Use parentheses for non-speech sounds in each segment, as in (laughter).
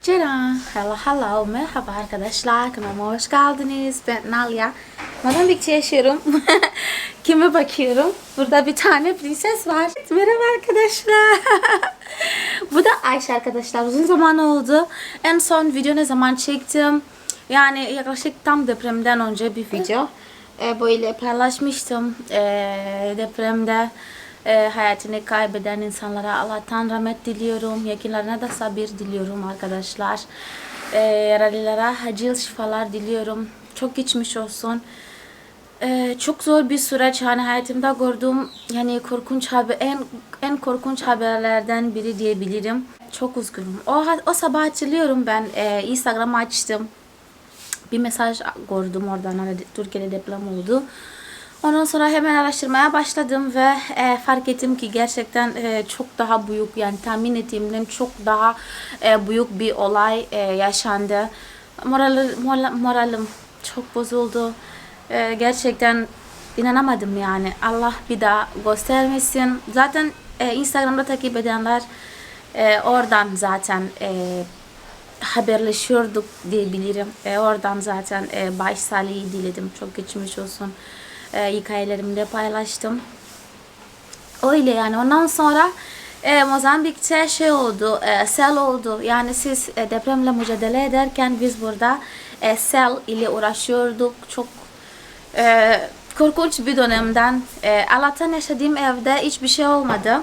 Selam, hello hello, merhaba arkadaşlar, kanalıma hoş geldiniz. Ben Nalia. Mozambik'te yaşıyorum. (laughs) Kime bakıyorum? Burada bir tane prenses var. Merhaba arkadaşlar. (laughs) Bu da Ayşe arkadaşlar. Uzun zaman oldu. En son video ne zaman çektim? Yani yaklaşık tam depremden önce bir video. Ee, böyle paylaşmıştım. Ee, depremde e, hayatını kaybeden insanlara Allah'tan rahmet diliyorum. Yakınlarına da sabır diliyorum arkadaşlar. E, yaralılara acil şifalar diliyorum. Çok geçmiş olsun. E, çok zor bir süreç. Hani hayatımda gördüğüm yani korkunç haber, en en korkunç haberlerden biri diyebilirim. Çok üzgünüm. O, o sabah hatırlıyorum ben e, Instagram'ı açtım bir mesaj gördüm oradan hani Türkiye'de deprem oldu. Ondan sonra hemen araştırmaya başladım ve e, fark ettim ki gerçekten e, çok daha büyük yani tahmin ettiğimden çok daha e, büyük bir olay e, yaşandı. Moral, moral, moralim çok bozuldu. E, gerçekten inanamadım yani. Allah bir daha göstermesin. Zaten e, Instagram'da takip edenler e, oradan zaten e, haberleşiyorduk diyebilirim. E, oradan zaten e, başsağlığı diledim. Çok geçmiş olsun. E, hikayelerimi de paylaştım. Öyle yani. Ondan sonra e, Mozambik'te şey oldu, e, sel oldu. Yani siz e, depremle mücadele ederken biz burada e, sel ile uğraşıyorduk. Çok e, korkunç bir dönemden. E, Allah'tan yaşadığım evde hiçbir şey olmadı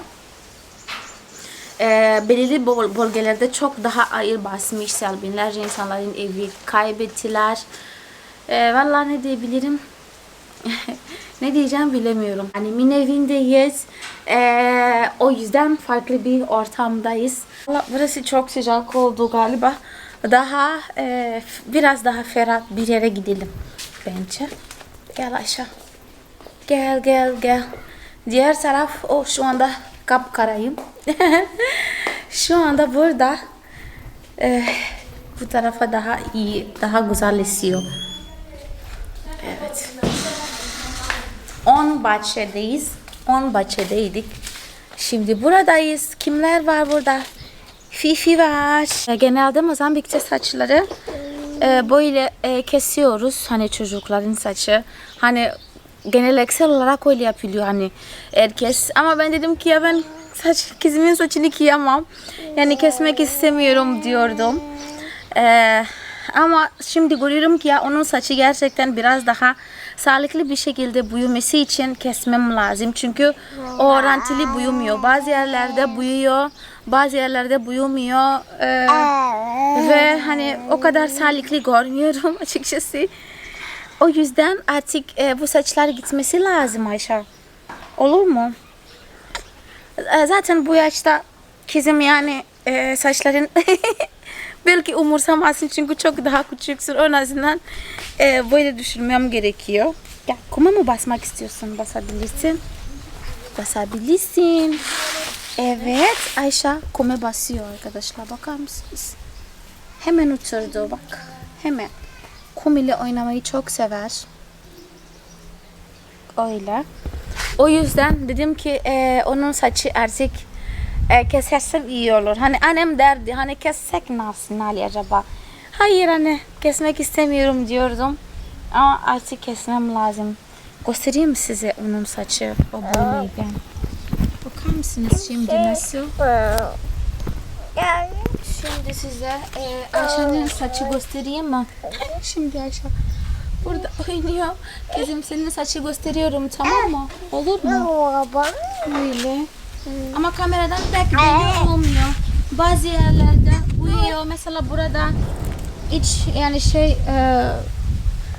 e, belirli bölgelerde çok daha ağır basmış sel. Binlerce insanların evi kaybettiler. E, vallahi ne diyebilirim? (laughs) ne diyeceğim bilemiyorum. Hani min evindeyiz. E, o yüzden farklı bir ortamdayız. Valla burası çok sıcak oldu galiba. Daha e, biraz daha ferah bir yere gidelim bence. Gel aşağı. Gel gel gel. Diğer taraf o şu anda kapkarayım. (laughs) şu anda burada e, bu tarafa daha iyi, daha güzel esiyor. Evet. 10 bahçedeyiz. 10 bahçedeydik. Şimdi buradayız. Kimler var burada? Fifi var. E, Genelde Mozambik'te saçları e, böyle e, kesiyoruz. Hani çocukların saçı. Hani geleneksel olarak öyle yapılıyor hani herkes. Ama ben dedim ki ya ben saç kızımın saçını kıyamam. Yani kesmek istemiyorum diyordum. Ee, ama şimdi görüyorum ki ya onun saçı gerçekten biraz daha sağlıklı bir şekilde büyümesi için kesmem lazım. Çünkü o orantılı büyümüyor. Bazı yerlerde büyüyor, bazı yerlerde büyümüyor. Ee, ve hani o kadar sağlıklı görmüyorum (laughs) açıkçası. O yüzden artık e, bu saçlar gitmesi lazım Ayşe. Olur mu? E, zaten bu yaşta kızım yani e, saçların (laughs) belki umursamazsın çünkü çok daha küçüksün. En azından e, böyle düşünmem gerekiyor. Ya kuma mı basmak istiyorsun? Basabilirsin. Basabilirsin. Evet Ayşe kume basıyor arkadaşlar. Bakar mısınız? Hemen oturdu bak. Hemen. Kum ile oynamayı çok sever. Öyle. O yüzden dedim ki e, onun saçı artık e, kesersem iyi olur. Hani annem derdi hani kessek nasıl Ali acaba? Hayır anne kesmek istemiyorum diyordum. Ama artık kesmem lazım. Göstereyim size onun saçı o böyleyken. Bakar mısınız şimdi nasıl? Şimdi size e, Ayşe'nin saçı göstereyim mi? Şimdi Ayşe burada oynuyor. Kızım senin saçı gösteriyorum tamam mı? Olur mu? Böyle. Ama kameradan pek belli olmuyor. Bazı yerlerde uyuyor. Mesela burada hiç yani şey e,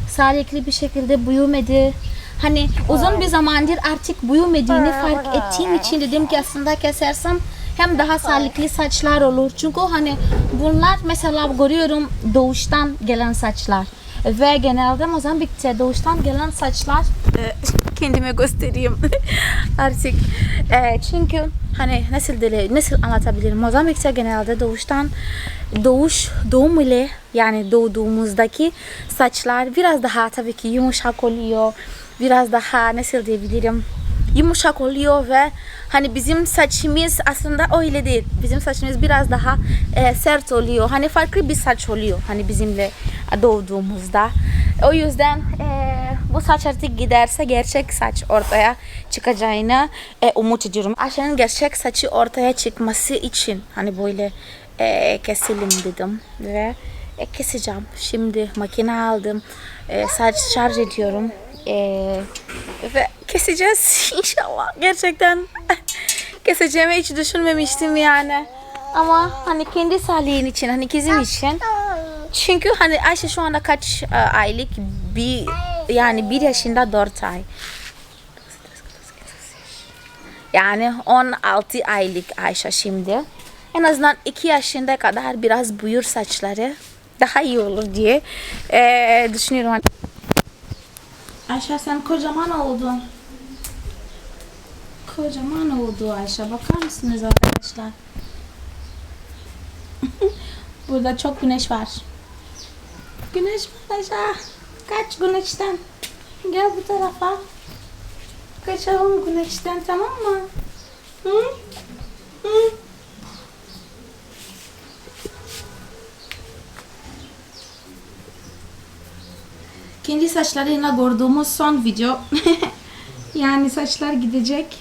sağlıklı bir şekilde büyümedi. Hani uzun bir zamandır artık büyümediğini fark ettiğim için dedim ki aslında kesersem hem daha sağlıklı saçlar olur. Çünkü hani bunlar mesela görüyorum doğuştan gelen saçlar. Ve genelde Mozambik'te doğuştan gelen saçlar e, kendime göstereyim (laughs) artık. E, çünkü hani nasıl dile, nasıl anlatabilirim? Mozambik'te genelde doğuştan doğuş doğum ile yani doğduğumuzdaki saçlar biraz daha tabii ki yumuşak oluyor. Biraz daha nasıl diyebilirim? Yumuşak oluyor ve hani bizim saçımız aslında öyle değil. Bizim saçımız biraz daha e, sert oluyor. Hani farklı bir saç oluyor hani bizimle doğduğumuzda. O yüzden e, bu saç artık giderse gerçek saç ortaya çıkacağını e, umut ediyorum. Ayşe'nin gerçek saçı ortaya çıkması için hani böyle e, keselim dedim ve e, keseceğim. Şimdi makine aldım. E, saç şarj ediyorum. E, ve keseceğiz (laughs) inşallah. Gerçekten (laughs) keseceğimi hiç düşünmemiştim yani. Ama hani kendi sağlığın için, hani kızım için. Çünkü hani Ayşe şu anda kaç e, aylık? Bir yani bir yaşında dört ay. Yani 16 aylık Ayşe şimdi. En azından 2 yaşında kadar biraz buyur saçları daha iyi olur diye eee, düşünüyorum. Ayşe sen kocaman oldun. Kocaman oldu Ayşe. Bakar mısınız arkadaşlar? (laughs) Burada çok güneş var. Güneş var Ayşe. Kaç güneşten. Gel bu tarafa. Kaçalım güneşten tamam mı? Hı? Kendi saçlarıyla gördüğümüz son video. (laughs) yani saçlar gidecek.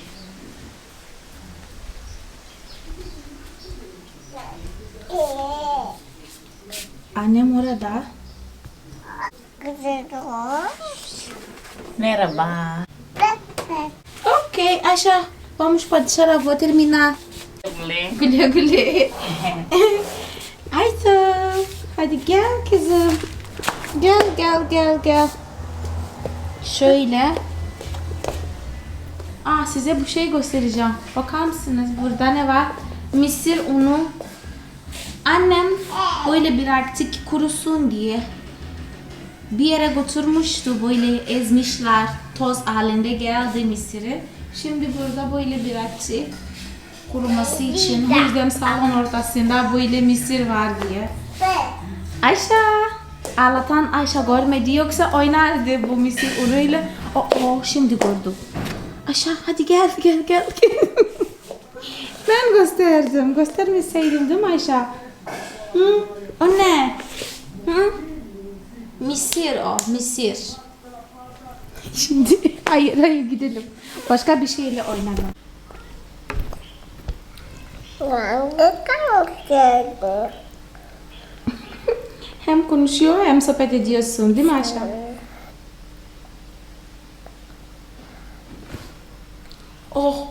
Annem orada. Merhaba. Ok, Ayşe, vamos para dışarı, vou terminar. Güle güle. (laughs) Ayşe, hadi gel kızım. Gel, gel, gel, gel. Şöyle. Aa, size bu şey göstereceğim. Bakar mısınız? Burada ne var? Mısır unu. Annem böyle bıraktık kurusun diye bir yere götürmüştü böyle ezmişler toz halinde geldi mısırı. Şimdi burada böyle bıraktı kuruması için. O yüzden salon ortasında böyle mısır var diye. Ayşe! Ağlatan Ayşe görmedi yoksa oynardı bu mısır unuyla. O, o şimdi gördü. Ayşe hadi gel gel gel. (laughs) ben gösterdim. Göstermeseydim değil mi Ayşe? Hı? O ne? Hı? Misir o, misir. Şimdi (laughs) hayır hayır gidelim. Başka bir şeyle oynayalım. Hem konuşuyor hem sohbet ediyorsun değil mi Ayşe? Oh.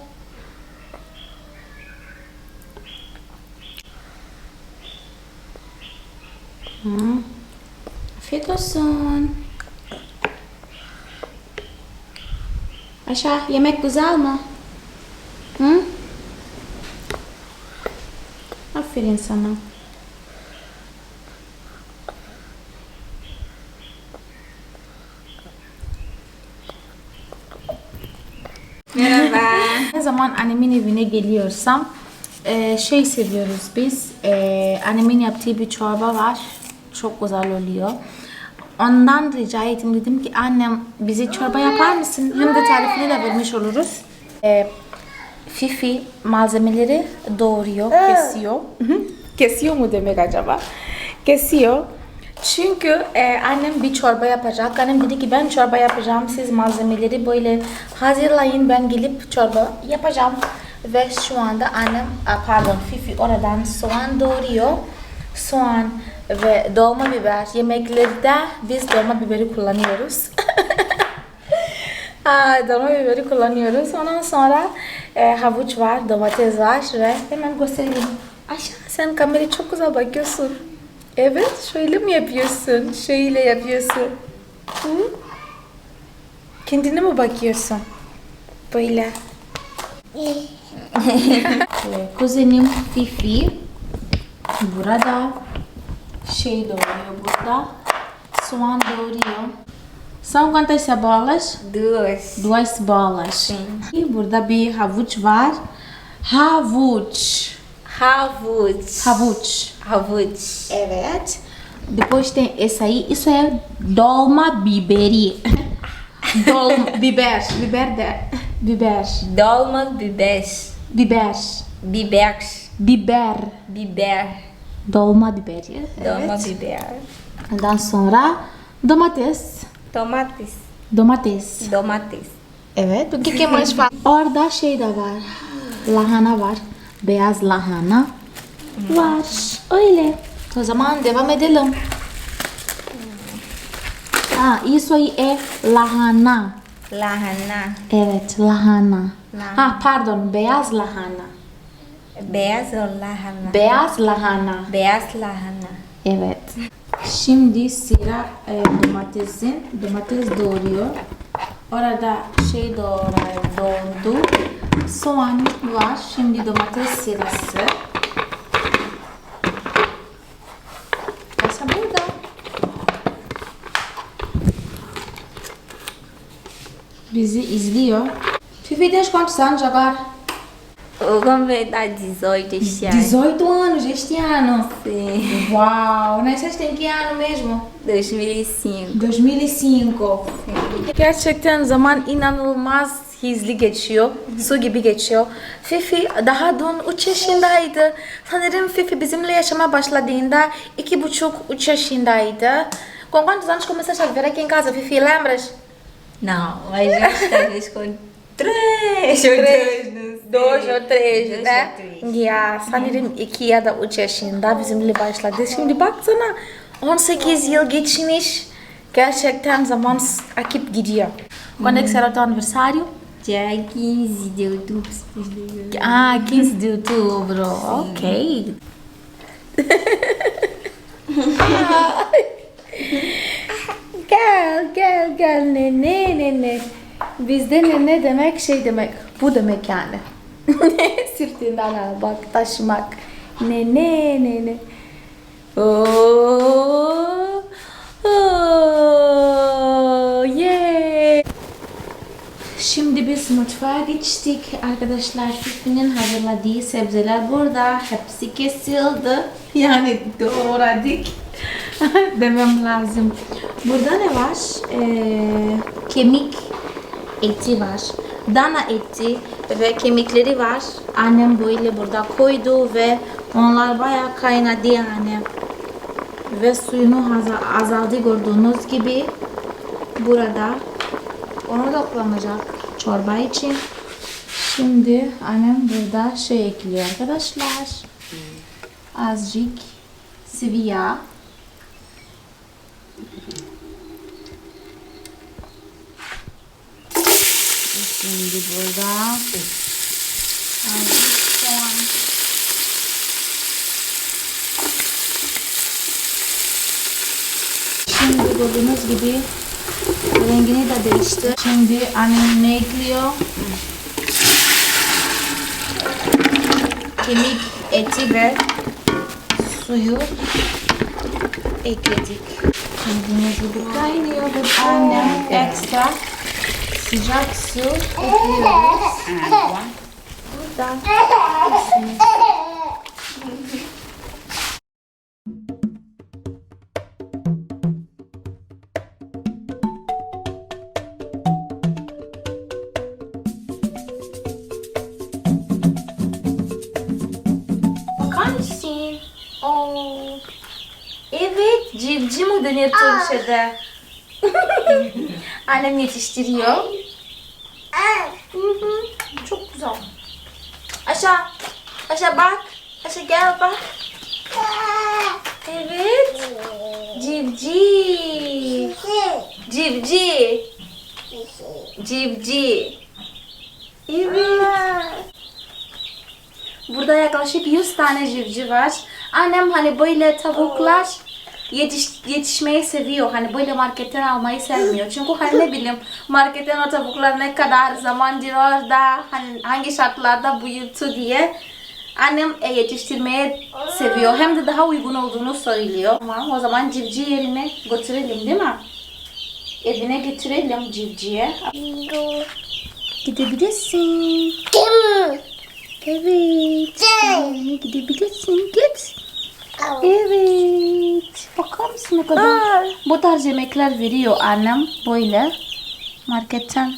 Hı. Afiyet olsun. Ayşe yemek güzel mi? Hı? Aferin sana. Merhaba. Ne zaman annemin evine geliyorsam e, şey seviyoruz biz. E, annemin yaptığı bir çorba var. Çok güzel oluyor. Ondan rica ettim. Dedim ki annem bize çorba yapar mısın? Hem de tarifini de vermiş oluruz. E, Fifi malzemeleri doğruyor, kesiyor. kesiyor mu demek acaba? Kesiyor. Çünkü e, annem bir çorba yapacak. Annem dedi ki ben çorba yapacağım. Siz malzemeleri böyle hazırlayın. Ben gelip çorba yapacağım. Ve şu anda annem, pardon Fifi oradan soğan doğruyor. Soğan ve dolma biber. Yemeklerde biz dolma biberi kullanıyoruz. (laughs) Aa, dolma biberi kullanıyoruz. Ondan sonra e, havuç var, domates var ve hemen göstereyim. Ayşe sen kameraya çok güzel bakıyorsun. Evet, şöyle mi yapıyorsun? Şöyle yapıyorsun. Hı? Kendine mi bakıyorsun? Böyle. Kuzenim Fifi burada şey doğruyor burada. Soğan doğruyor. São quantas cebolas? Duas. Duas cebolas. E burada bir havuç var. Havuç. Havuç. Havuç. Havuç. Evet. Depois tem esse aí. Isso é dolma biberi. Dolma, biber. Biber de. Biber. Dolma biber. Biber. Biber. Biber. Biber. Dolma biberi. Dolma biber. Ondan sonra domates. Domates. Domates. Domates. Evet. O que, que mais faz? Orada şey de var. Lahana var. Beyaz lahana var. Öyle. O zaman devam edelim. İsso aí é lahana. Lahana. Evet, lahana. Lahana. Ha, pardon, beyaz lahana. Beyaz lahana. Beyaz lahana. Beyaz lahana. Evet. Şimdi sıra e, domatesin. Domates doğruyor. Orada şey doğray, doğdu. Soğan var. Şimdi domates sırası. Kasa burada. Bizi izliyor. Fifi, tens quantos anos agora? Vai dar 18 este ano. 18 anos este ano. Sim. Uau! Nasceste em que ano mesmo? 2005. 2005. Gerçekten zaman inanılmaz hızlı geçiyor. Su gibi geçiyor. Fifi daha dün 3 yaşındaydı. Sanırım Fifi bizimle yaşama başladığında 2,5-3 yaşındaydı. Com quantos anos começaste a viver aqui em casa, Fifi? Lembras? Não, mas já talvez com 3 ou 2, não sei. Dois ou três, Dois ne? ou três. Ya sanırım 2 ya da 3 yaşında bizimle başladı. Şimdi baksana 18 yıl geçmiş. Gerçekten zaman akıp gidiyor. Quando é que será o teu aniversário? Dia 15 de outubro. Ah, 15 de outubro. Ok. (laughs) (laughs) (laughs) gel, gel, gel nene, nene. Bizde nene demek şey demek. Bu demek yani. (laughs) Sırtından al bak taşımak. Nene, nene. Oh, oh, yeah. Şimdi biz mutfağa geçtik. Arkadaşlar Fifi'nin hazırladığı sebzeler burada. Hepsi kesildi. Yani doğradık. (laughs) Demem lazım. Burada ne var? Ee, kemik eti var. Dana eti ve kemikleri var. Annem böyle burada koydu ve onlar bayağı kaynadı yani. Ve suyunu aza- azaldı gördüğünüz gibi. Burada onu da çorba için. Şimdi annem burada şey ekliyor arkadaşlar. Azıcık sıvı yağ. Şimdi burada soğan. Şimdi gördüğünüz gibi rengini de değişti. Şimdi annem ne ekliyor? Kemik eti ve suyu ekledik. Gördüğünüz gibi kaynıyor ve annem ekstra sıcak su ekliyoruz. Burada. Bakar mısın? Oo. Evet, civciv mi denir Türkçe'de? Annem yetiştiriyor. Güzel. Aşağı, aşağı bak. Aşağı gel bak. Evet. Civciv. Civciv. Civciv. Evet. Burada yaklaşık 100 tane civciv var. Annem hani böyle tavuklar yetiş, yetişmeyi seviyor. Hani böyle marketten almayı sevmiyor. Çünkü hani ne bileyim marketten o tavuklar ne kadar zaman diyor da hani hangi şartlarda büyüttü diye. Annem e, yetiştirmeyi seviyor. Hem de daha uygun olduğunu söylüyor. Tamam o zaman civciv yerine götürelim değil mi? Evine götürelim civciye. Gidebilirsin. Evet. Evine gidebilirsin. Git. Evet. Bakar mısın ne kadar? Bu tarz yemekler veriyor annem böyle marketten.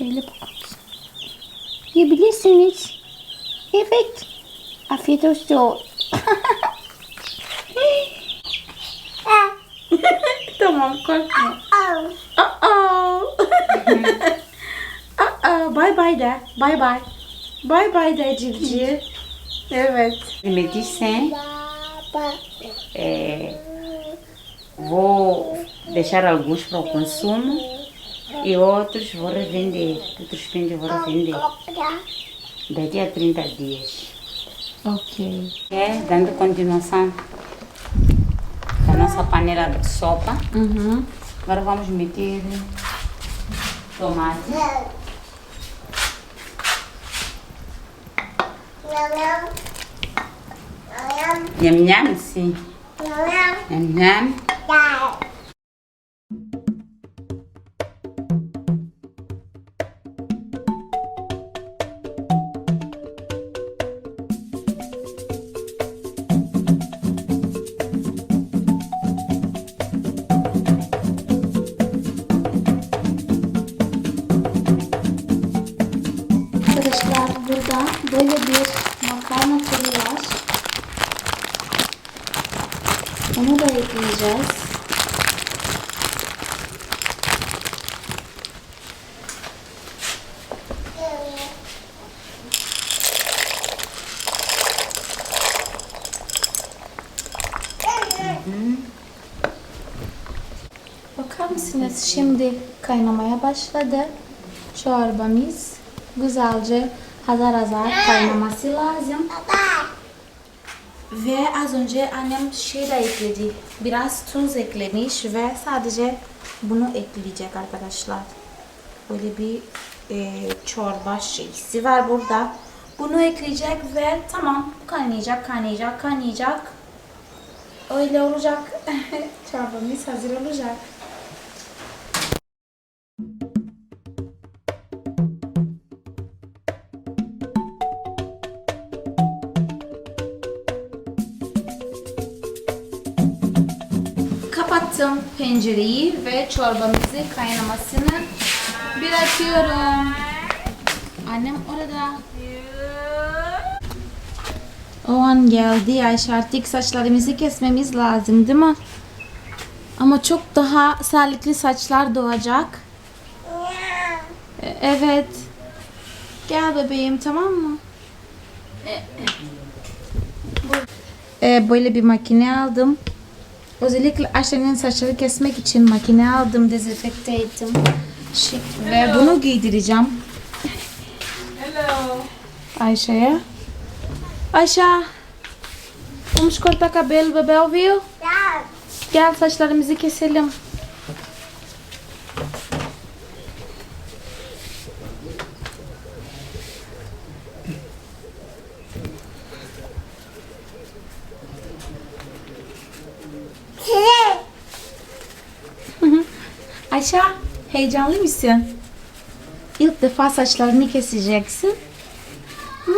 Böyle bakıyorsun. Yiyebilirsiniz. Evet. Afiyet olsun. (laughs) tamam korkma. Aa. Aa, (laughs) bye bye de. Bye bye. Bye bye de civciv. Evet. Me dizem, é, vou deixar alguns para o consumo e outros vou revender. Outros pentes vou revender daqui a 30 dias. Okay. É, dando continuação da nossa panela de sopa. Mhm. Agora vamos meter tomate. Yum yum see. Yum yum. Yum yum. Onu da ekleyeceğiz. Bakar mısınız? Şimdi kaynamaya başladı. Çorbamız güzelce hazır hazır kaynaması lazım. Ve az önce annem şey de ekledi. Biraz tuz eklemiş ve sadece bunu ekleyecek arkadaşlar. Böyle bir e, çorba şeysi var burada. Bunu ekleyecek ve tamam kaynayacak, kaynayacak, kaynayacak. Öyle olacak. (laughs) Çorbamız hazır olacak. Kapattım pencereyi ve çorbamızı kaynamasını bırakıyorum. Annem orada. O an geldi Ayşe artık saçlarımızı kesmemiz lazım değil mi? Ama çok daha sağlıklı saçlar doğacak. E- Evet. Gel bebeğim tamam mı? E, böyle bir makine aldım. Özellikle Ayşe'nin saçları kesmek için makine aldım, dezenfekte ettim. Şık. Ve bunu giydireceğim. Hello. Ayşe'ye. Ayşe. Vamos cortar cabelo, bebê ouviu? Gel saçlarımızı keselim. Ayşe, heyecanlı mısın? İlk defa saçlarını keseceksin. Hı?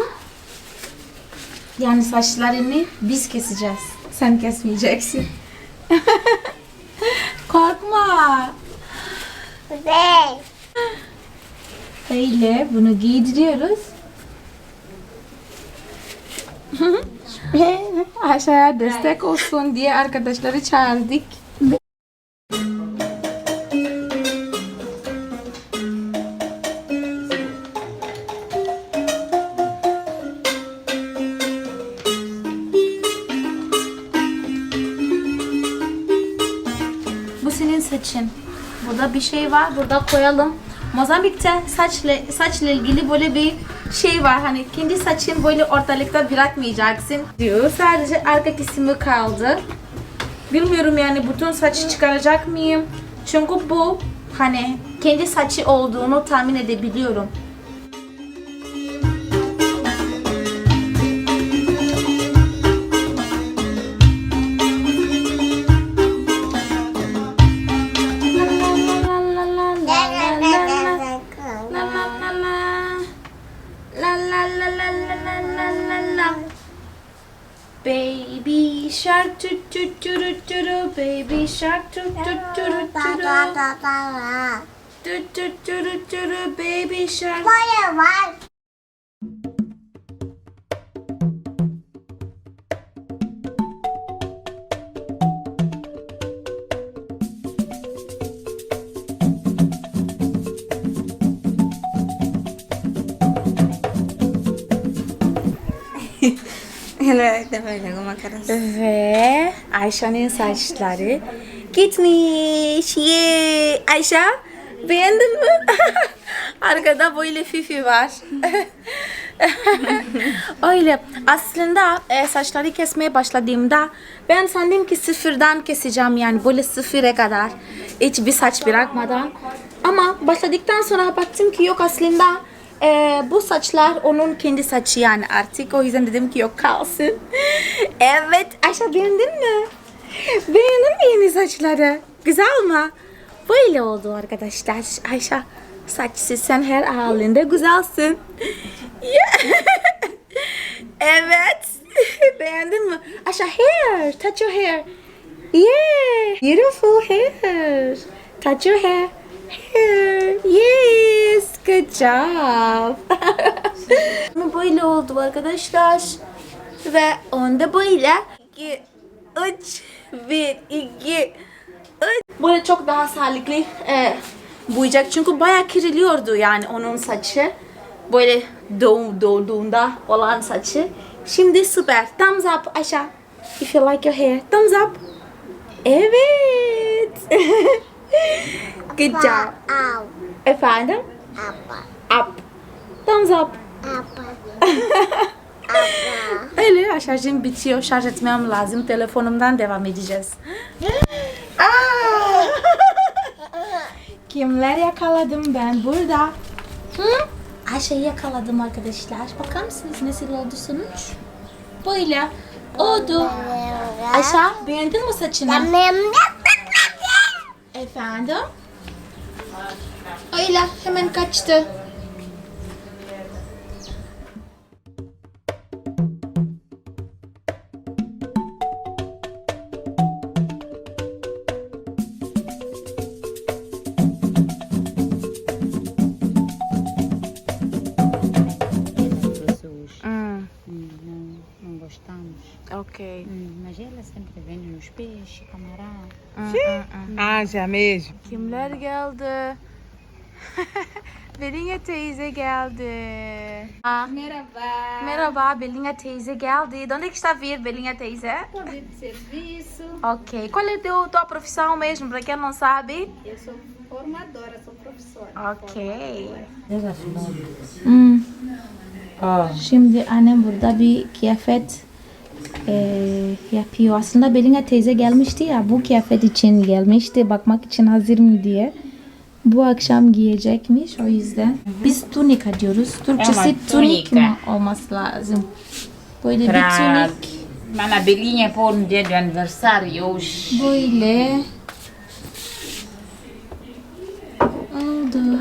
Yani saçlarını biz keseceğiz. Sen kesmeyeceksin. (laughs) Korkma. Öyle bunu giydiriyoruz. (laughs) Aşağıya destek olsun diye arkadaşları çağırdık. Var. Burada koyalım. Mozambik'te saçla, saçla ilgili böyle bir şey var. Hani kendi saçın böyle ortalıkta bırakmayacaksın diyor. Sadece arka kısmı kaldı. Bilmiyorum yani bütün saçı çıkaracak mıyım? Çünkü bu hani kendi saçı olduğunu tahmin edebiliyorum. Shark tu tu tu tu tu tu Du, du, du, du, du, du, baby shark. Böyle var. De böyle makarası. Ve Ayşe'nin saçları gitmiş. Ye Ayşe beğendin mi? (laughs) Arkada böyle Fifi var. (laughs) Öyle. Aslında e, saçları kesmeye başladığımda ben sandım ki sıfırdan keseceğim yani böyle sıfıra kadar. Hiçbir saç bırakmadan. Ama başladıktan sonra baktım ki yok aslında e, bu saçlar onun kendi saçı yani artık. O yüzden dedim ki yok kalsın. (laughs) evet Ayşe beğendin mi? Beğendin mi yeni saçları? Güzel mi? Böyle oldu arkadaşlar. Ayşe saçsız sen her halinde güzelsin. (laughs) Evet. (laughs) Beğendin mi? Ayşe hair. Touch your hair. Yeah. Beautiful hair. Touch your hair. Hair. Yes. Good job. (laughs) böyle oldu arkadaşlar. Ve onda böyle. 2, 3, 1, 2, 3. Böyle çok daha sağlıklı e, boyayacak. Çünkü bayağı kiriliyordu yani onun saçı. Böyle doğ, doğduğunda olan saçı. Şimdi süper. Thumbs up Aşağı. If you like your hair. Thumbs up. Evet. (laughs) Good job. Efendim? Apa. Up. Thumbs up. Apa. (laughs) Öyle şarjım bitiyor. Şarj etmem lazım. Telefonumdan devam edeceğiz. Aa! (laughs) Kimler yakaladım ben burada? Hı? Ayşe'yi yakaladım arkadaşlar. Bakar mısınız nasıl oldu sonuç? Böyle oldu. Ayşe beğendin mi saçını? Efendim? Öyle hemen kaçtı. Okay. Hum, Mas ela sempre vende nos peixes, camarão. Haja mesmo. Kimler geldi? Belinga teyze geldi. (laughs) Merhaba. Merhaba, Belinha teyze geldi. De onde é que está a vir, Belinha teyze? de serviço. Ok. Qual é a teu, tua profissão mesmo, para quem não sabe? Eu sou formadora, sou professora. Ok. Veja Hmm. Oh. Şimdi annem burada bir kıyafet eee, yapıyor. Aslında Belinha teyze gelmişti ya bu kıyafet için gelmişti bakmak için hazır mı diye. Bu akşam giyecekmiş o yüzden. Biz tunika diyoruz. Türkçesi Ama tunik mi olması lazım? Böyle bir Para. tunik. Mas na belinha pôr no dia do aniversário hoje. Böyle. Oldu.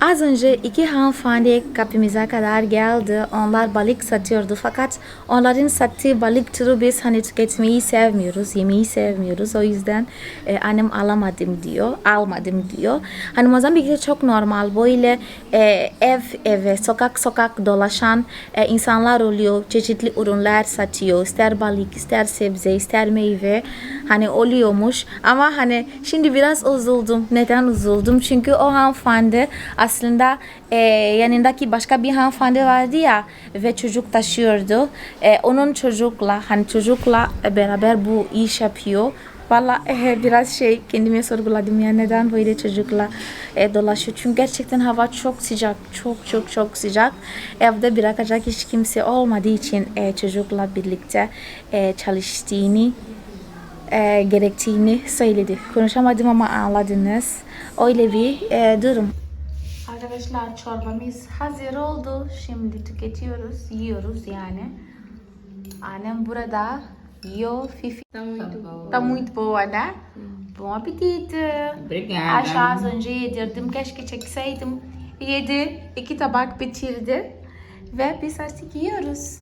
Az önce iki hanımefendi kapımıza kadar geldi. Onlar balık satıyordu fakat onların sattığı balık türü biz hani tüketmeyi sevmiyoruz, yemeyi sevmiyoruz. O yüzden e, annem alamadım diyor, almadım diyor. Hani Mozambik'te çok normal böyle e, ev eve, sokak sokak dolaşan e, insanlar oluyor. Çeşitli ürünler satıyor. İster balık, ister sebze, ister meyve. Hani oluyormuş. Ama hani şimdi biraz üzüldüm. Neden üzüldüm? Çünkü o hanımefendi aslında e, yanındaki başka bir hanımefendi vardı ya ve çocuk taşıyordu. E, onun çocukla hani çocukla beraber bu iş yapıyor. Valla e, biraz şey kendime sorguladım ya neden böyle çocukla e, dolaşıyor. Çünkü gerçekten hava çok sıcak. Çok çok çok sıcak. Evde bırakacak hiç kimse olmadığı için e, çocukla birlikte e, çalıştığını e, gerektiğini söyledi. Konuşamadım ama anladınız. Öyle bir e, durum. Arkadaşlar çorbamız hazır oldu. Şimdi tüketiyoruz, yiyoruz yani. Annem burada yiyor. Fifi. Tá muito. Tá muito boa, né? Bom apetite. Obrigada. Ayşe az önce yedirdim. Keşke çekseydim. Yedi. iki tabak bitirdi. Ve biz artık yiyoruz.